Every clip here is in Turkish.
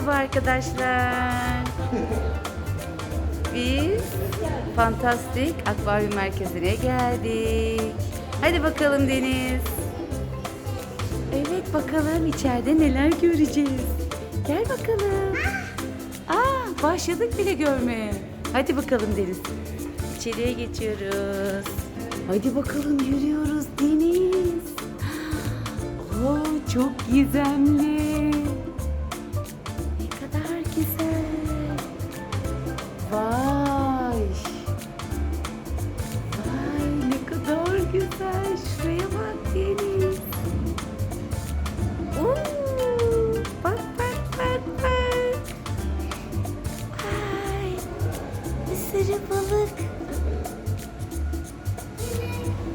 Merhaba arkadaşlar. Biz Fantastik Akvaryum Merkezi'ne geldik. Hadi bakalım Deniz. Evet bakalım içeride neler göreceğiz. Gel bakalım. Aa başladık bile görmeye. Hadi bakalım Deniz. İçeriye geçiyoruz. Hadi bakalım yürüyoruz Deniz. Oo, çok gizemli.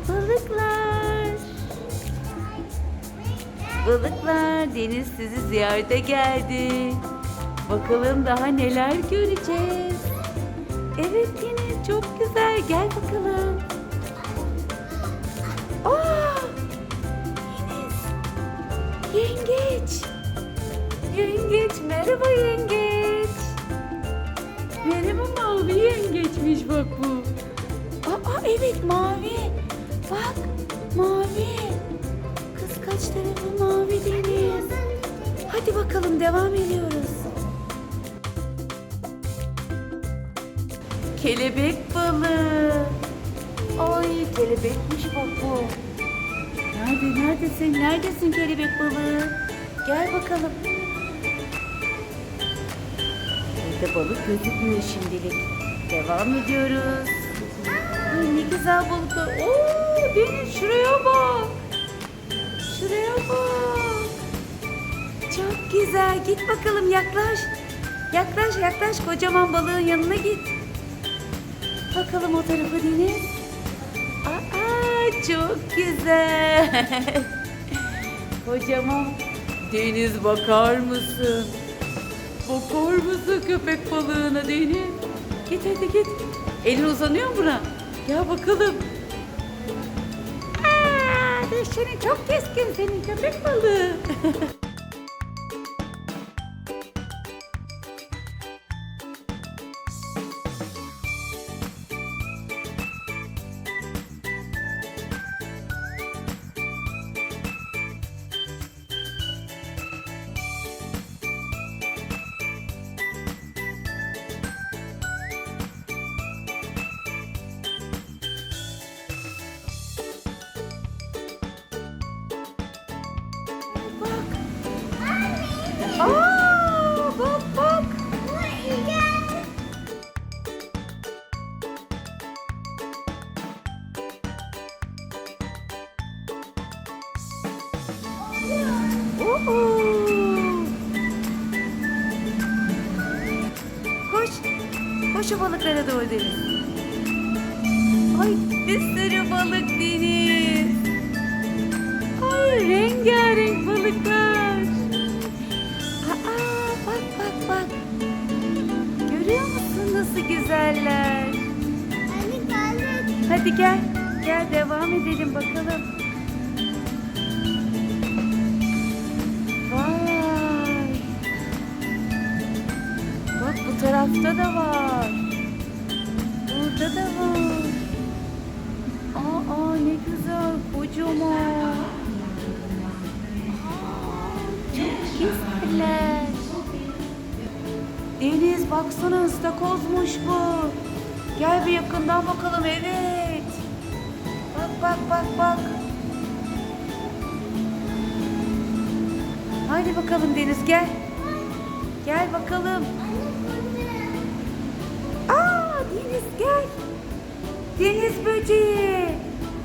Balıklar. Balıklar deniz sizi ziyarete geldi. Bakalım daha neler göreceğiz. Evet Deniz çok güzel. Gel bakalım. Aa! Deniz. Yengeç. Yengeç. Merhaba yengeç. Merhaba mavi yengeçmiş bak bu. Aa evet mavi. Bak mavi. Kıskaç tarafı mavi deniz. Hadi bakalım devam ediyoruz. Kelebek balığı. Ay kelebekmiş bak bu. Nerede neredesin? Neredesin kelebek balığı? Gel bakalım. Burada balık gözükmüyor şimdilik. Devam ediyoruz. Ay ne güzel balıklar. Oo Deniz şuraya bak. Şuraya bak. Çok güzel. Git bakalım yaklaş. Yaklaş yaklaş kocaman balığın yanına git. Bakalım o tarafa Deniz. Aa çok güzel. kocaman. Deniz bakar mısın? Bakar mısın köpek balığına Deniz? Git hadi git. Elin uzanıyor mu buna? Gel bakalım. Dişlerin çok keskin senin köpek balığı. Aa, Görüyor musun nasıl güzeller? Hadi gel. Gel devam edelim bakalım. Vay. Bak bu tarafta da var. Burada da var. Aa ne güzel kocaman. Deniz baksana ıstakozmuş bu. Gel bir yakından bakalım evet. Bak bak bak bak. Haydi bakalım Deniz gel. Gel bakalım. Aa Deniz gel. Deniz böceği.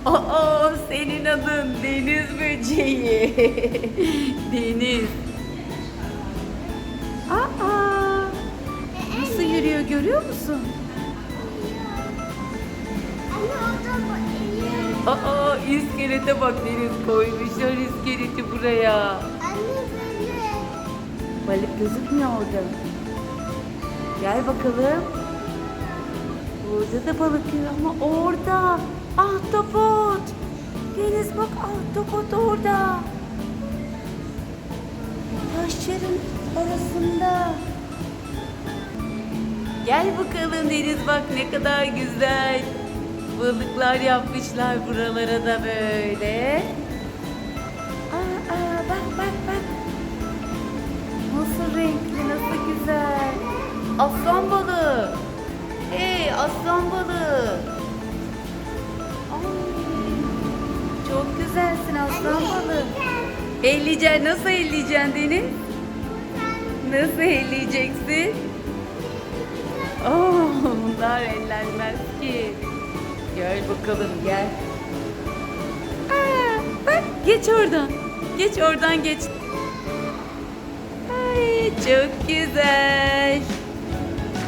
Aa senin adın deniz böceği. deniz. Görüyor musun? Aa iskelete bak Deniz koymuşlar iskeleti buraya. Balık gözükmüyor orada. Gel bakalım. Burada da balık yok ama orada. Ahtapot. Deniz bak ahtapot orada. taşların arasında. Gel bakalım Deniz bak ne kadar güzel. Balıklar yapmışlar buralara da böyle. Aa, aa bak bak bak. Nasıl renkli, nasıl güzel. Aslan balığı. Hey aslan balığı. Ay, çok güzelsin aslan balığı. Elleyeceksin. Nasıl elleyeceksin Deniz? Nasıl elleyeceksin? Oh, bunlar ellenmez ki. Gel bakalım gel. Aa, bak geç oradan. Geç oradan geç. Ay çok güzel.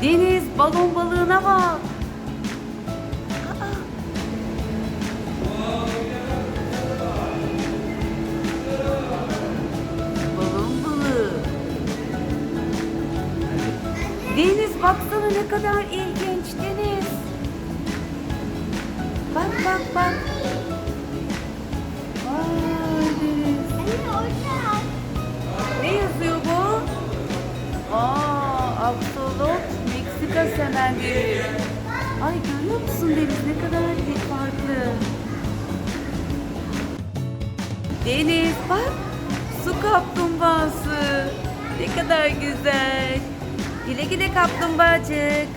Deniz balon balığına bak. Kadar ilginç Deniz. Bak bak bak. Vay Deniz. Ne yazıyor bu? Aa, Absolut Meksika semenderi. Ay görüyor musun Deniz ne kadar farklı. Deniz bak su kaplumbağası. Ne kadar güzel. Güle güle kaplumbağacık.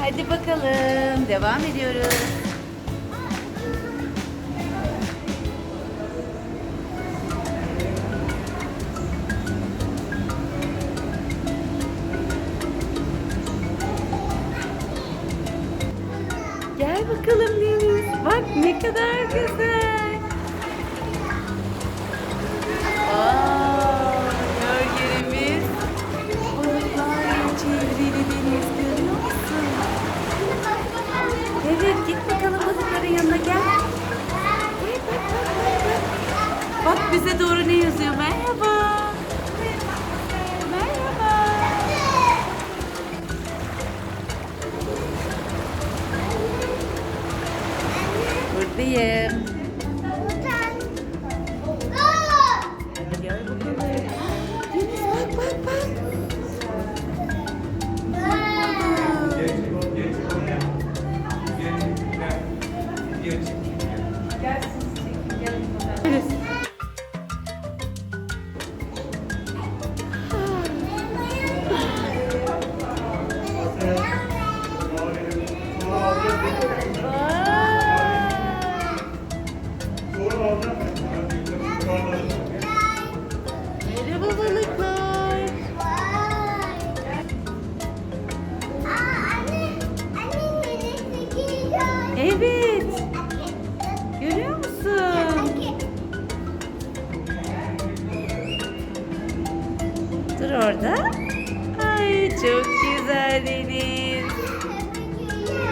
Hadi bakalım devam ediyoruz. Çok güzel Deniz.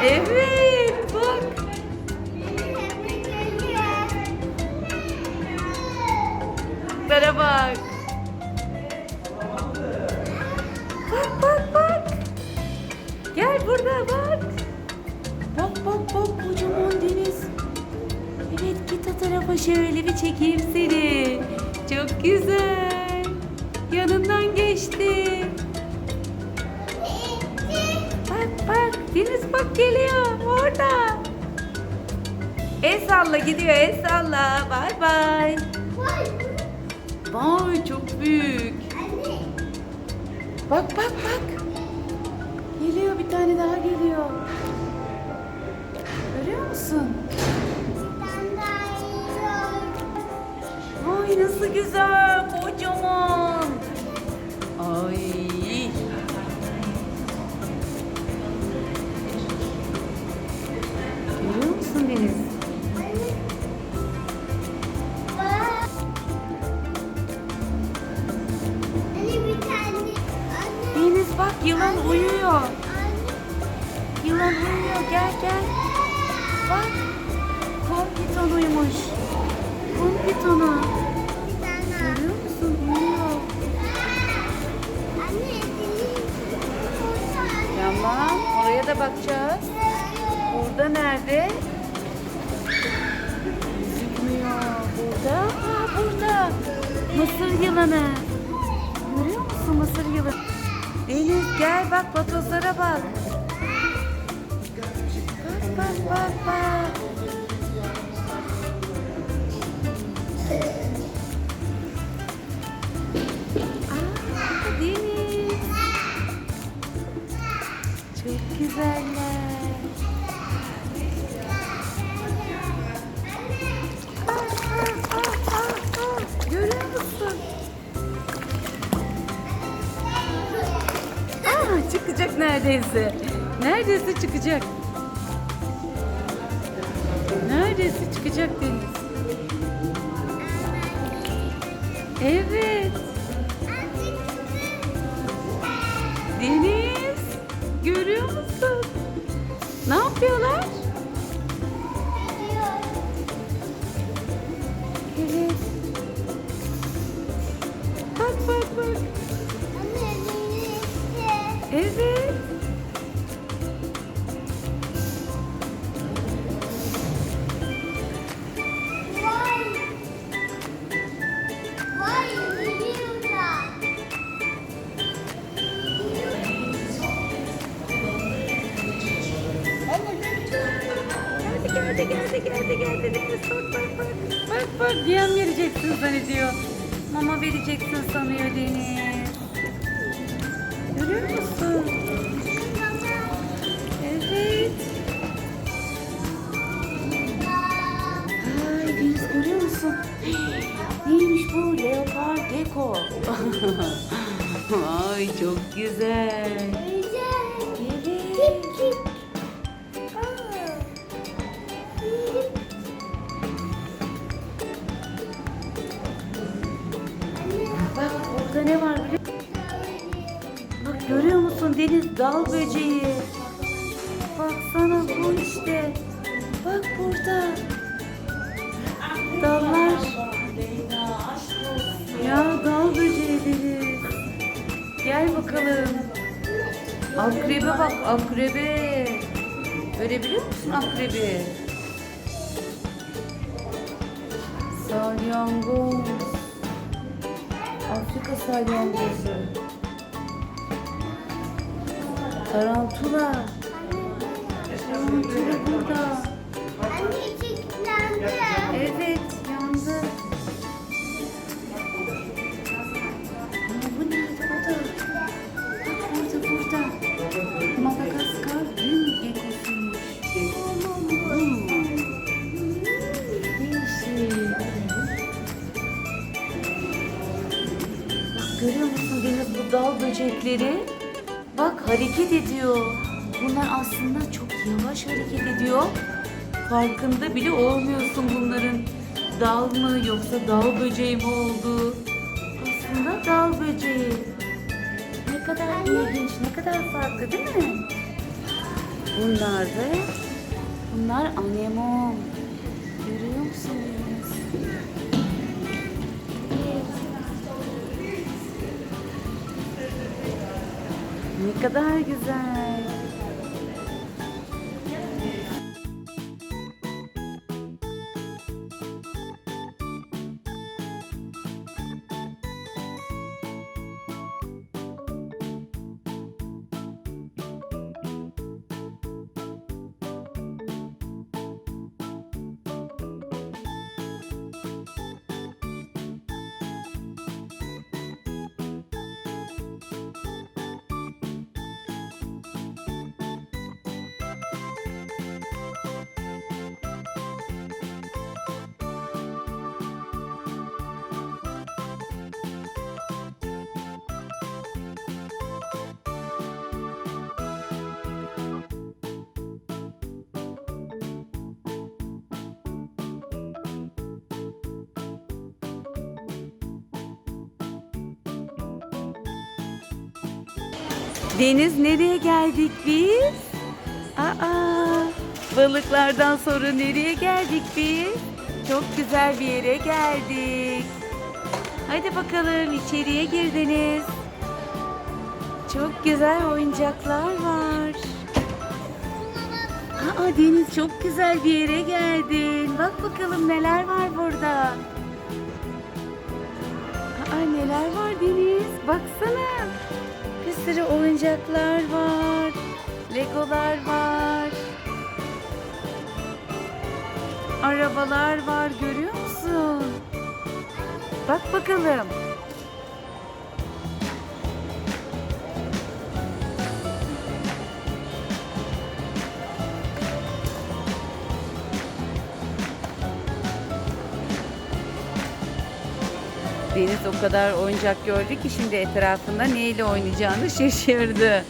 Evet bak. Balıklara bak. Bak bak bak. Gel burada bak. Bak bak bak kocaman deniz. Evet git o tarafa şöyle bir çekeyim seni. Çok güzel. Yanından geçti. Deniz bak geliyor orada. El salla gidiyor el salla. Bay bay. Vay çok büyük. Bak bak bak. Geliyor bir tane daha geliyor. Görüyor musun? Ay nasıl güzel Uyumuş. Kum pitonu. Görüyor musun? Uyuyor. Tamam. Oraya da bakacağız. Burada nerede? Gözükmüyor. Burada. Aa, burada. Mısır yılanı. Mısır yılı. Deniz gel bak vatozlara bak. Bak bak bak bak. Çok güzeller. Görüyor musun? Aa, çıkacak neredeyse. Neredeyse çıkacak. Neredeyse çıkacak Deniz. Evet. Deniz. Yapıyorlar? Evet. Bak bak bak. Evet. Gecko. Ay çok güzel. Bak burada ne var biliyor musun? Bak görüyor musun Deniz dal böceği. Baksana bu işte. Bak burada. Dallar. Ya dal böceği. Gel bakalım. Akrebe bak akrebe. Görebiliyor musun akrebi? Salyangoz. Afrika salyangozu. Tarantula. Tarantula burada. Evet, musun bu dal böcekleri? Bak hareket ediyor. Bunlar aslında çok yavaş hareket ediyor. Farkında bile olmuyorsun bunların dal mı yoksa dal böceği mi olduğu. Aslında dal böceği. Ne kadar ilginç, ne kadar farklı değil mi? Bunlar da, bunlar anemon. Kadar güzel. Deniz nereye geldik biz? Aa, balıklardan sonra nereye geldik biz? Çok güzel bir yere geldik. Hadi bakalım içeriye girdiniz. Çok güzel oyuncaklar var. Aa Deniz çok güzel bir yere geldin. Bak bakalım neler var burada. Aa neler var Deniz? Baksana. Sürü oyuncaklar var. Legolar var. Arabalar var görüyor musun? Bak bakalım. O kadar oyuncak gördü ki şimdi etrafında neyle oynayacağını şaşırdı.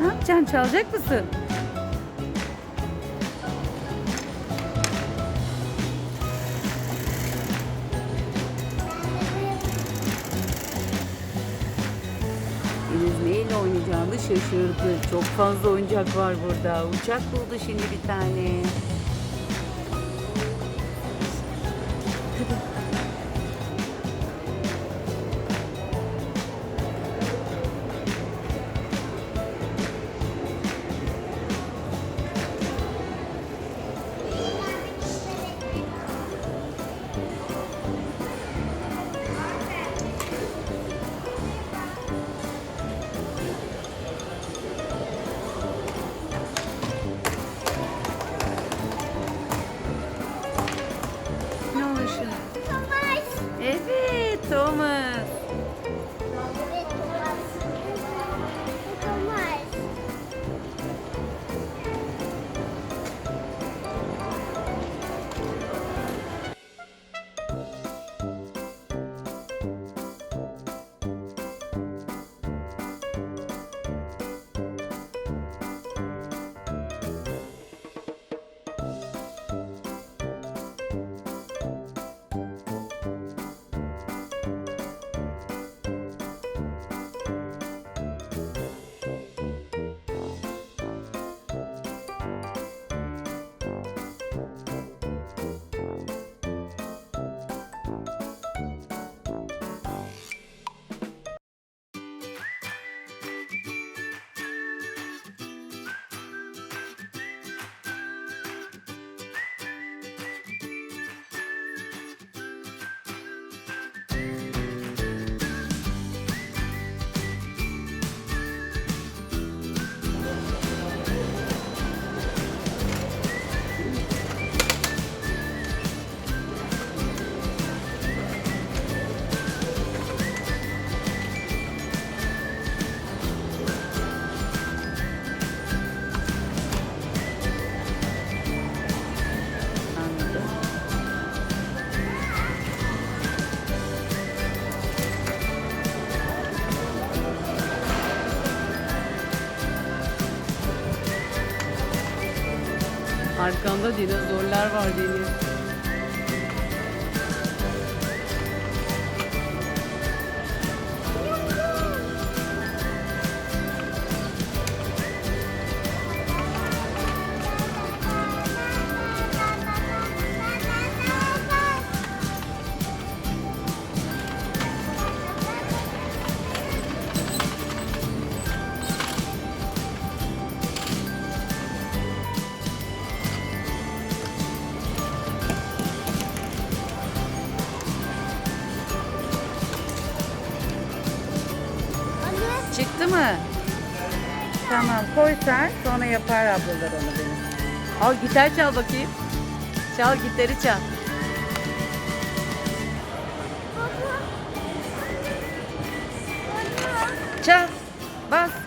Ne yapacaksın? Çalacak mısın? Deniz neyle oynayacağını şaşırdı. Çok fazla oyuncak var burada. Uçak buldu şimdi bir tane. Arkanda dinozorlar var Deniz. Koy sen sonra yapar ablalar onu benim. Al gitar çal bakayım. Çal gitarı çal. Çal. Bas.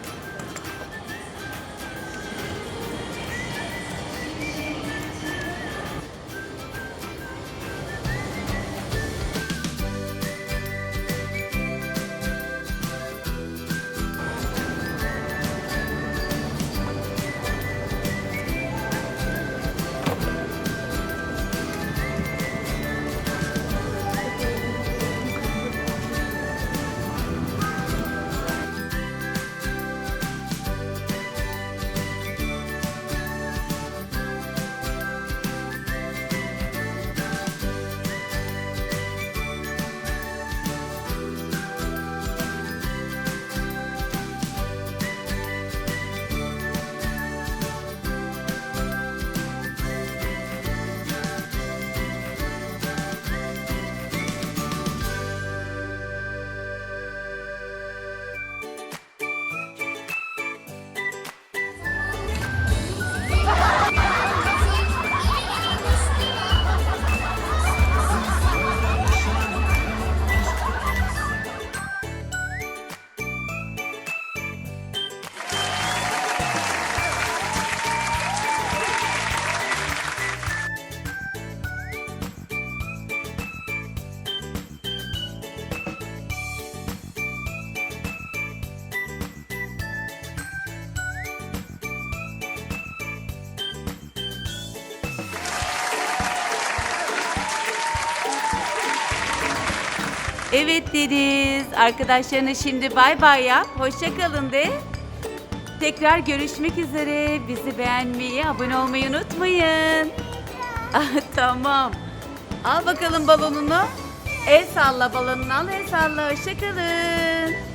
Evet Deniz. Arkadaşlarına şimdi bay bay yap. Hoşça kalın de. Tekrar görüşmek üzere. Bizi beğenmeyi, abone olmayı unutmayın. Ah, tamam. Al bakalım balonunu. El salla balonunu al, el salla. Hoşça kalın.